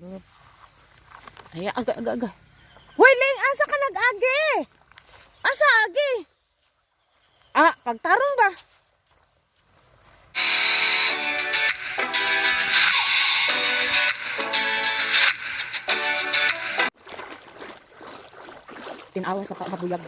Ay, aga, aga, aga. Hoy, Ling, asa ka nag-agi? Asa agi? Ah, pagtarong ba? Tinawa sa kabuyag.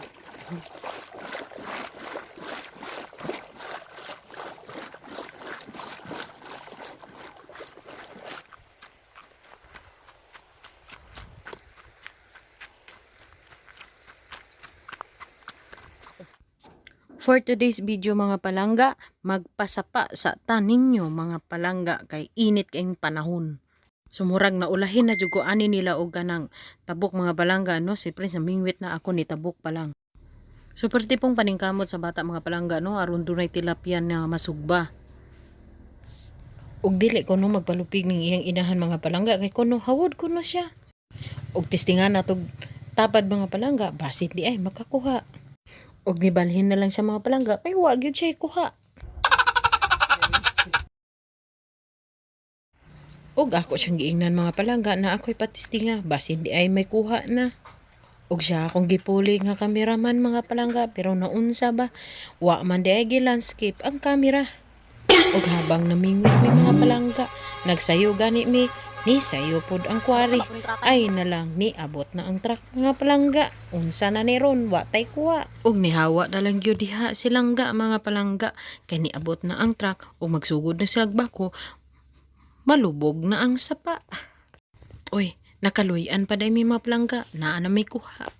For today's video mga palangga, magpasapa sa tanin nyo mga palangga kay init kayong panahon. Sumurag na ulahin na jugo ani nila og ganang tabok mga palangga no si Prince namingwit na ako ni tabok pa lang. Super tipong paningkamot sa bata mga palangga no aron dunay tilapia na masugba. Og dili ko no magpalupig ning iyang inahan mga palangga kay kuno hawod kuno siya. Og testingan natog tapad mga palangga basit di ay makakuha. Og nibalhin na lang siya mga palangga, kay wag yun siya kuha. Og ako siyang giingnan mga palangga na ako'y patistinga, basin di ay may kuha na. Og siya akong gipuli nga kameraman mga palangga, pero naunsa ba, wa man di ay landscape ang kamera. Og habang namingwit may mga palangga, nagsayo gani mi, ni sayo pod ang kwari. Ay na lang ni abot na ang truck mga palangga. Unsa na ni ron wa tay kuha. Ug nihawa na lang gyud diha silangga mga palangga kay niabot na ang truck ug magsugod na sila bako. Malubog na ang sapa. Oy, nakaluyan pa day mi mga palangga naa na may kuha.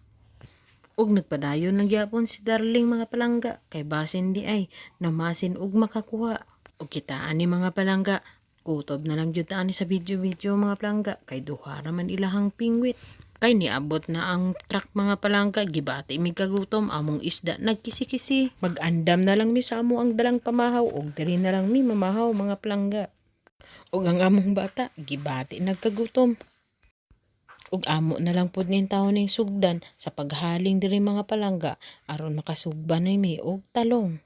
Ug nagpadayon ng gyapon si Darling mga palangga kay basin di ay namasin ug makakuha. Ug kitaan ni mga palangga Kutob na lang jud ani sa video-video mga palangga kay duha raman ilahang pingwit. Kay niabot na ang truck mga palangga gibati mi kagutom among isda nagkisi-kisi. Mag-andam na lang mi sa amo ang dalang pamahaw ug diri na lang mi mamahaw mga palangga. Ug ang among bata gibati nagkagutom. Ug amo na lang pud nin tawo ning sugdan sa paghaling diri mga palangga aron makasugban mi og talong.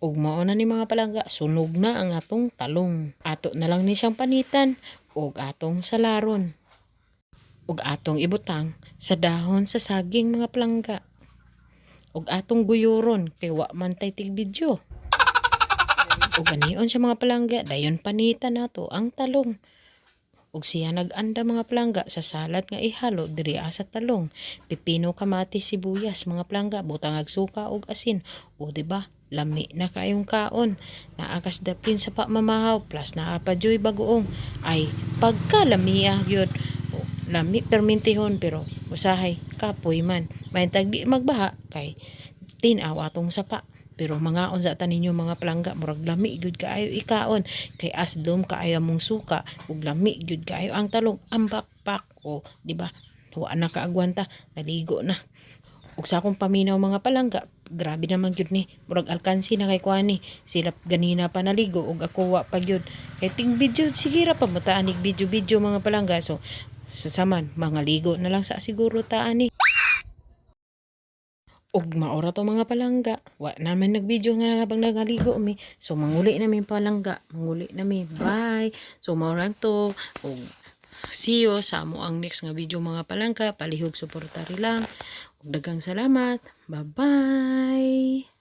Ug mao na ni mga palangga, sunog na ang atong talong. Ato na lang ni siyang panitan ug atong salaron. Ug atong ibutang sa dahon sa saging mga palangga. Ug atong guyuron kay wa man tay tig video. Ug ganion sa mga palangga, dayon panitan nato ang talong. Ug siya nag-anda mga palangga sa salad nga ihalo diri sa talong. Pipino, kamatis, sibuyas, mga palangga, butang ag suka ug asin. O di ba? Lami na kayong kaon. Naakas dapin sa pamamahaw plus naa pa joy bagoong. Ay pagkalami ah gyud. Lami permintihon pero usahay kapoy man. May tagdi magbaha kay tinaw atong sapa. Pero mga on sa taninyo mga palangga murag lami gyud kaayo ikaon kay asdom kaayo mong suka ug lami gyud kaayo ang talong ambak pak o di ba wa na kaagwanta naligo na ug sa akong paminaw mga palangga grabe naman gyud ni. Murag alkansi na kay kuani. Sila ganina pa naligo ug ako wa pa gyud kay ting video sige ra pa mataan ig video video mga palangga. So susaman mga ligo na lang sa siguro taani ug maora to mga palangga. Wa naman nagvideo nga habang nagaligo mi. So manguli na mi palangga. Manguli na mi. Bye. So maora to. Ug see you sa amo ang next nga video mga palangga. Palihog suportari lang dagang salamat. Bye bye